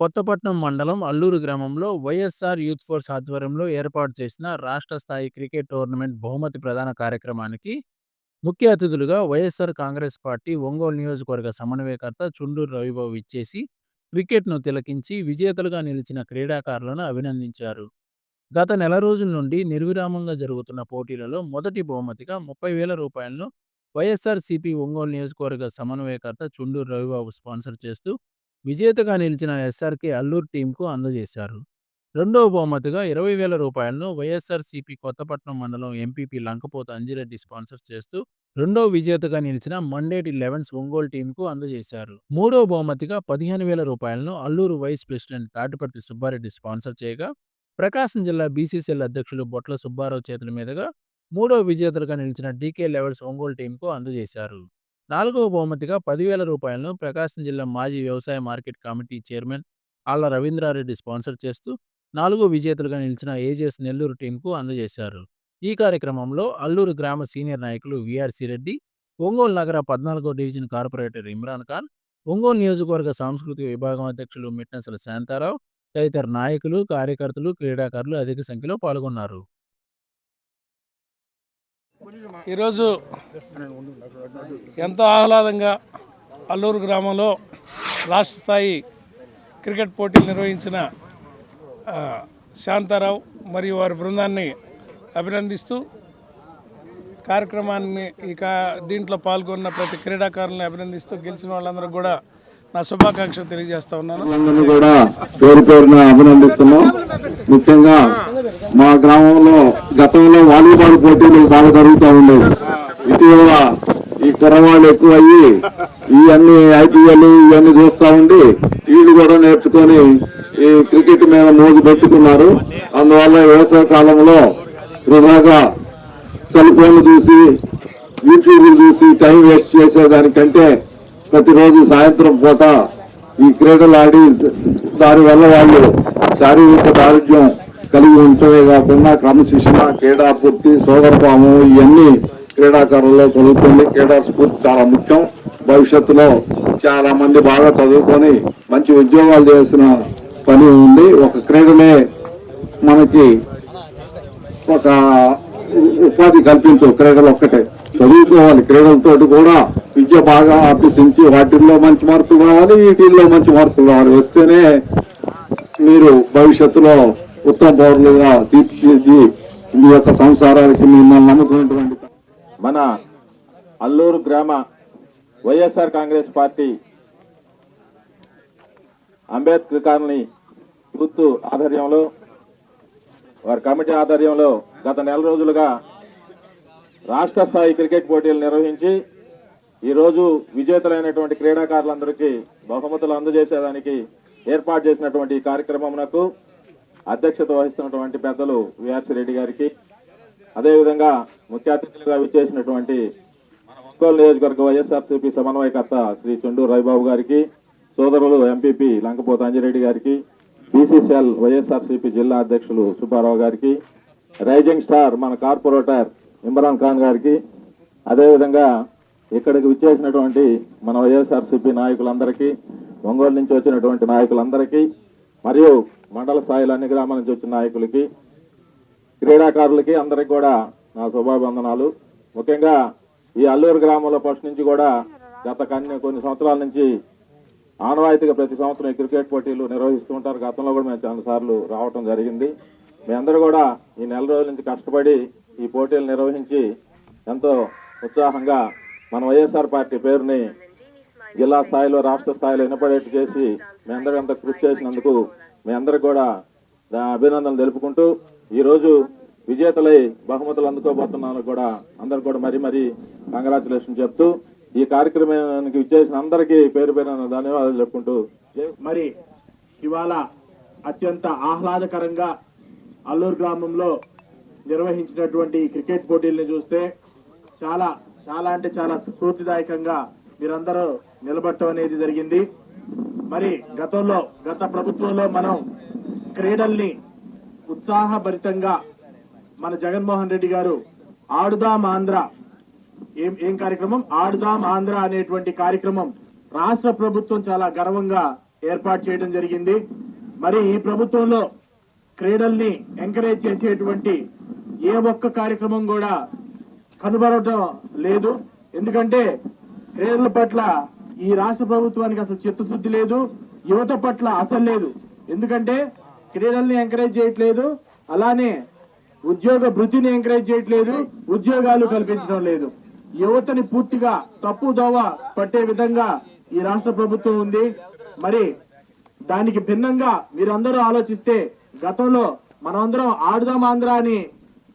కొత్తపట్నం మండలం అల్లూరు గ్రామంలో YSR youth force ఆధ్వర్యంలో ఏర్పాటు చేసిన రాష్ట్ర స్థాయి క్రికెట్ టోర్నమెంట్ బహుమతి ప్రధాన కార్యక్రమానికి ముఖ్య అతిథులుగా వైఎస్ఆర్ కాంగ్రెస్ పార్టీ ఒంగోలు నియోజకవర్గ సమన్వయకర్త చుండూరు రవిబాబు ఇచ్చేసి క్రికెట్ను తిలకించి విజేతలుగా నిలిచిన క్రీడాకారులను అభినందించారు. గత నెల రోజుల నుండి నిర్విరామంగా జరుగుతున్న పోటీలలో మొదటి బహుమతిగా ముప్పై వేల రూపాయలను వైఎస్ఆర్ సిపి ఒంగోలు నియోజకవర్గ సమన్వయకర్త చుండూరు రవిబాబు స్పాన్సర్ చేస్తూ విజేతగా నిలిచిన ఎస్ఆర్కే అల్లూరు టీంకు అందజేశారు. రెండవ బహుమతిగా ఇరవై వేల రూపాయలను వైఎస్ఆర్సీపీ కొత్తపట్నం మండలం ఎంపీపీ లంకపోత అంజిరెడ్డి స్పాన్సర్ చేస్తూ రెండవ విజేతగా నిలిచిన మండేటి లెవెన్స్ ఒంగోలు టీంకు అందజేశారు. మూడవ బహుమతిగా పదిహేను వేల రూపాయలను Alluru vice president Tatiparthi Subbareddy sponsor చేయగా ప్రకాశం జిల్లా బీసీసీఎల్ అధ్యక్షులు బొట్ల సుబ్బారావు చేతుల మీదుగా మూడవ విజేతలుగా నిలిచిన డీకే లెవెల్స్ ఒంగోలు టీంకు అందజేశారు. నాలుగవ బహుమతిగా పదివేల రూపాయలను ప్రకాశం జిల్లా మాజీ వ్యవసాయ మార్కెట్ కమిటీ చైర్మన్ ఆళ్ళ రవీంద్రారెడ్డి స్పాన్సర్ చేస్తూ నాలుగో విజేతలుగా నిలిచిన ఏజెస్ నెల్లూరు టీంకు అందజేశారు. ఈ కార్యక్రమంలో అల్లూరు గ్రామ సీనియర్ నాయకులు విఆర్సి రెడ్డి ఒంగోలు నగర పద్నాలుగో డివిజన్ కార్పొరేటర్ ఇమ్రాన్ ఖాన్ ఒంగోలు నియోజకవర్గ సాంస్కృతిక విభాగం అధ్యక్షులు మిట్నసల శాంతారావు తదితర నాయకులు కార్యకర్తలు క్రీడాకారులు అధిక సంఖ్యలో పాల్గొన్నారు. ఈరోజు ఎంతో ఆహ్లాదంగా అల్లూరు గ్రామంలో రాష్ట్ర స్థాయి క్రికెట్ పోటీలు నిర్వహించిన శాంతారావు మరియు వారి బృందాన్ని అభినందిస్తూ కార్యక్రమాన్ని ఇక దీంట్లో పాల్గొన్న ప్రతి క్రీడాకారులను అభినందిస్తూ గెలిచిన వాళ్ళందరూ కూడా నా శుభాకాంక్షలు తెలియజేస్తా ఉన్నాను. కూడా పేరు పేరున అభినందిస్తున్నాం. ముఖ్యంగా మా గ్రామంలో గతంలో వాలీబాల్ పోటీలు బాగా జరుగుతూ ఉండేవి. ఇటీవల ఈ కుర్రవాళ్ళు ఎక్కువ అయ్యి ఇవన్నీ ఐపీఎల్ ఇవన్నీ చూస్తూ ఉండి వీళ్ళు కూడా నేర్చుకొని ఈ క్రికెట్ మీద మోజు పెంచుకున్నారు. అందువల్ల వ్యవసాయ కాలంలో వృధాగా సెల్ ఫోన్లు చూసి యూట్యూబ్లు చూసి టైం వేస్ట్ చేసేదానికంటే ప్రతిరోజు సాయంత్రం పూట ఈ క్రీడలు ఆడి దానివల్ల వాళ్ళు శారీరక ఆరోగ్యం కలిగి ఉండటమే కాకుండా క్రమశిక్షణ క్రీడా పూర్తి సోదరభావం ఇవన్నీ క్రీడాకారుల్లో కలుగుతుంది. క్రీడా స్ఫూర్తి చాలా ముఖ్యం. భవిష్యత్తులో చాలా మంది బాగా చదువుకొని మంచి ఉద్యోగాలు చేసిన పని ఉంది. ఒక క్రీడనే మనకి ఒక ఉపాధి కల్పించు క్రీడలు ఒక్కటే. చదువుకోవాలి. క్రీడలతోటి కూడా విద్య బాగా అభ్యసించి వాటిల్లో మంచి మార్పులు రావాలి వీటిల్లో మంచి మార్పులు రావాలి వస్తేనే మీరు భవిష్యత్తులో ఉత్తమ పౌరులుగా తీర్చిదిద్ది మీ యొక్క సంసారానికి మిమ్మల్ని నమ్ముకున్నటువంటి మన అల్లూరు గ్రామ YSR Congress party Ambedkar colony గుర్తు ఆధ్వర్యంలో వారి కమిటీ ఆధ్వర్యంలో గత నెల రోజులుగా రాష్ట్ర స్థాయి క్రికెట్ పోటీలు నిర్వహించి ఈరోజు విజేతలైనటువంటి క్రీడాకారులందరికీ బహుమతులు అందజేసేదానికి ఏర్పాటు చేసినటువంటి ఈ కార్యక్రమమునకు అధ్యక్షత వహిస్తున్నటువంటి పెద్దలు విఆర్సి రెడ్డి గారికి అదేవిధంగా ముఖ్య అతిథులుగా విచ్చేసినటువంటి మన ఒంగోలు నియోజకవర్గ వైఎస్ఆర్సీపీ సమన్వయకర్త శ్రీ చండూరు రవిబాబు గారికి సోదరులు ఎంపీపీ లంకపోత అంజిరెడ్డి గారికి బీసీసీఎల్ వైఎస్ఆర్సీపీ జిల్లా అధ్యక్షులు సుబ్బారావు గారికి రైజింగ్ స్టార్ మన కార్పొరేటర్ ఇమ్రాన్ ఖాన్ గారికి అదేవిధంగా ఇక్కడికి విచ్చేసినటువంటి మన వైఎస్ఆర్సీపీ నాయకులందరికీ ఒంగోలు నుంచి వచ్చినటువంటి నాయకులందరికీ మరియు మండల స్థాయిలో అన్ని గ్రామాల నుంచి వచ్చిన నాయకులకి క్రీడాకారులకి అందరికి కూడా నా శుభాభివందనాలు. ముఖ్యంగా ఈ అల్లూరు గ్రామంలో ఫస్ట్ నుంచి కూడా గత కన్ని కొన్ని సంవత్సరాల నుంచి ఆనవాయితీగా ప్రతి సంవత్సరం ఈ క్రికెట్ పోటీలు నిర్వహిస్తూ ఉంటారు. గతంలో కూడా మేము చాలా సార్లు రావటం జరిగింది. మీ అందరూ కూడా ఈ నెల రోజుల నుంచి కష్టపడి ఈ పోటీలు నిర్వహించి ఎంతో ఉత్సాహంగా మన వైఎస్ఆర్ పార్టీ పేరుని జిల్లా స్థాయిలో రాష్ట్ర స్థాయిలో వినపడేట్టు చేసి మీ అందరూ అంత కృషి చేసినందుకు మీ అందరికి కూడా అభినందనలు తెలుపుకుంటూ ఈరోజు విజేతలై బహుమతులు అందుకోబోతున్నాను కూడా అందరు కూడా మరి మరీ కంగ్రాచులేషన్ చెప్తూ ఈ కార్యక్రమానికి విచ్చేసిన అందరికీ పేరు పేరు ధన్యవాదాలు చెప్పుకుంటూ మరి ఇవాళ అత్యంత ఆహ్లాదకరంగా అల్లూరు గ్రామంలో నిర్వహించినటువంటి క్రికెట్ పోటీల్ని చూస్తే చాలా చాలా అంటే చాలా స్ఫూర్తిదాయకంగా మీరందరూ నిలబడటం అనేది జరిగింది. మరి గతంలో గత ప్రభుత్వంలో మనం క్రీడల్ని ఉత్సాహభరితంగా మన జగన్మోహన్ రెడ్డి గారు ఆడుదాం ఆంధ్ర ఏం ఏం కార్యక్రమం? ఆడుదాం ఆంధ్ర అనేటువంటి కార్యక్రమం రాష్ట్ర ప్రభుత్వం చాలా గర్వంగా ఏర్పాటు చేయడం జరిగింది. మరి ఈ ప్రభుత్వంలో క్రీడల్ని ఎంకరేజ్ చేసేటువంటి ఏ ఒక్క కార్యక్రమం కూడా కనుబరటం లేదు. ఎందుకంటే క్రీడల పట్ల ఈ రాష్ట్ర ప్రభుత్వానికి అసలు చిత్తశుద్ధి లేదు. యువత పట్ల అసలు లేదు. ఎందుకంటే క్రీడల్ని ఎంకరేజ్ చేయట్లేదు. అలానే ఉద్యోగ వృత్తిని ఎంకరేజ్ చేయట్లేదు. ఉద్యోగాలు కల్పించడం లేదు. యువతని పూర్తిగా తప్పు దోవ పట్టే విధంగా ఈ రాష్ట్ర ప్రభుత్వం ఉంది. మరి దానికి భిన్నంగా మీరందరూ ఆలోచిస్తే గతంలో మనమందరం ఆడుదాం ఆంధ్ర అని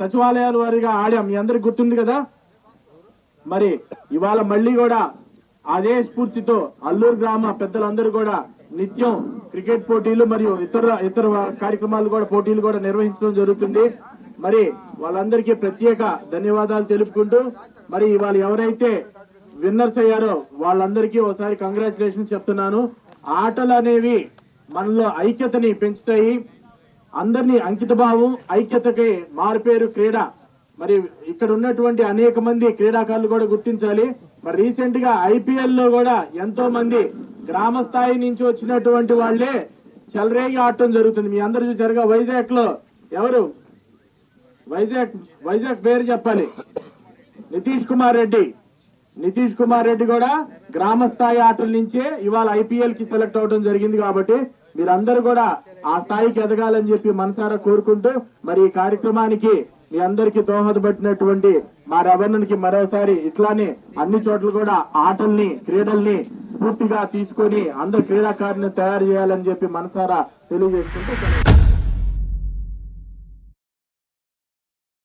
సచివాలయాల వారిగా ఆడాం. మీ అందరికి గుర్తుంది కదా? మరి ఇవాళ మళ్ళీ కూడా అదే స్ఫూర్తితో అల్లూరు గ్రామ పెద్దలందరూ కూడా నిత్యం క్రికెట్ పోటీలు మరియు ఇతర ఇతర కార్యక్రమాలు కూడా పోటీలు కూడా నిర్వహించడం జరుగుతుంది. మరి వాళ్ళందరికీ ప్రత్యేక ధన్యవాదాలు తెలుపుకుంటూ మరి ఇవాళ ఎవరైతే విన్నర్స్ అయ్యారో వాళ్ళందరికీ ఒకసారి కంగ్రాచులేషన్స్ చెప్తున్నాను. ఆటలు అనేవి మనలో ఐక్యతని పెంచుతాయి. అందరినీ అంకితభావం ఐక్యతకి మారుపేరు క్రీడ. మరి ఇక్కడ ఉన్నటువంటి అనేక మంది క్రీడాకారులు కూడా గుర్తించాలి. మరి రీసెంట్గా ఐపీఎల్లో కూడా ఎంతో మంది గ్రామ స్థాయి నుంచి వచ్చినటువంటి వాళ్ళే చెలరేగి ఆడటం జరుగుతుంది. మీ అందరు చూసారుగా వైజాగ్లో ఎవరు? వైజాగ్ వైజాగ్ పేరు చెప్పాలి. నితీష్ కుమార్ రెడ్డి. నితీష్ కుమార్ రెడ్డి కూడా గ్రామ స్థాయి ఆటల నుంచే ఇవాళ ఐపీఎల్కి సెలెక్ట్ అవడం జరిగింది కాబట్టి మీరందరూ కూడా ఆ స్థాయికి ఎదగాలని చెప్పి మనసారా కోరుకుంటూ మరి ఈ కార్యక్రమానికి మీ అందరికీ దోహదపడినటువంటి మా రవణకి మరోసారి ఇట్లానే అన్ని చోట్ల కూడా ఆటల్ని క్రీడల్ని స్ఫూర్తిగా తీసుకొని అందరు క్రీడాకారుని తయారు చేయాలని చెప్పి మనసారా తెలియజేసుకుంటూ